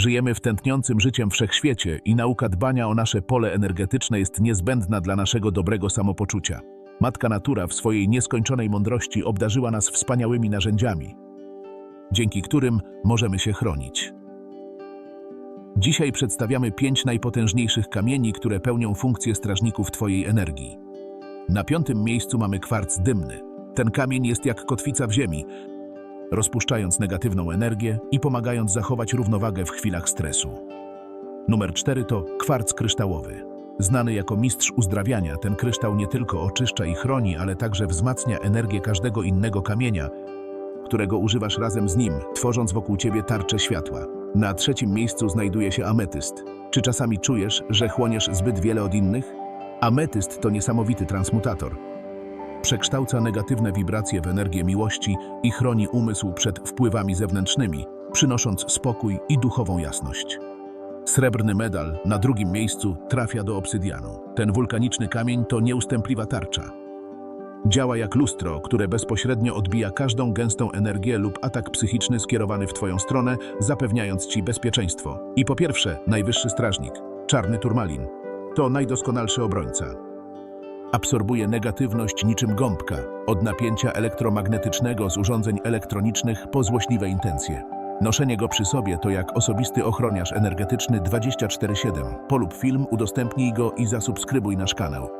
Żyjemy w tętniącym życiem wszechświecie i nauka dbania o nasze pole energetyczne jest niezbędna dla naszego dobrego samopoczucia. Matka Natura w swojej nieskończonej mądrości obdarzyła nas wspaniałymi narzędziami, dzięki którym możemy się chronić. Dzisiaj przedstawiamy pięć najpotężniejszych kamieni, które pełnią funkcję strażników Twojej energii. Na piątym miejscu mamy kwarc dymny. Ten kamień jest jak kotwica w ziemi, rozpuszczając negatywną energię i pomagając zachować równowagę w chwilach stresu. Numer 4 to kwarc kryształowy. Znany jako mistrz uzdrawiania, ten kryształ nie tylko oczyszcza i chroni, ale także wzmacnia energię każdego innego kamienia, którego używasz razem z nim, tworząc wokół ciebie tarczę światła. Na trzecim miejscu znajduje się ametyst. Czy czasami czujesz, że chłoniesz zbyt wiele od innych? Ametyst to niesamowity transmutator. Przekształca negatywne wibracje w energię miłości i chroni umysł przed wpływami zewnętrznymi, przynosząc spokój i duchową jasność. Srebrny medal na drugim miejscu trafia do obsydianu. Ten wulkaniczny kamień to nieustępliwa tarcza. Działa jak lustro, które bezpośrednio odbija każdą gęstą energię lub atak psychiczny skierowany w Twoją stronę, zapewniając Ci bezpieczeństwo. I po pierwsze, najwyższy strażnik, czarny turmalin. To najdoskonalszy obrońca. Absorbuje negatywność niczym gąbka, od napięcia elektromagnetycznego z urządzeń elektronicznych po złośliwe intencje. Noszenie go przy sobie to jak osobisty ochroniarz energetyczny 24/7. Polub film, udostępnij go i zasubskrybuj nasz kanał.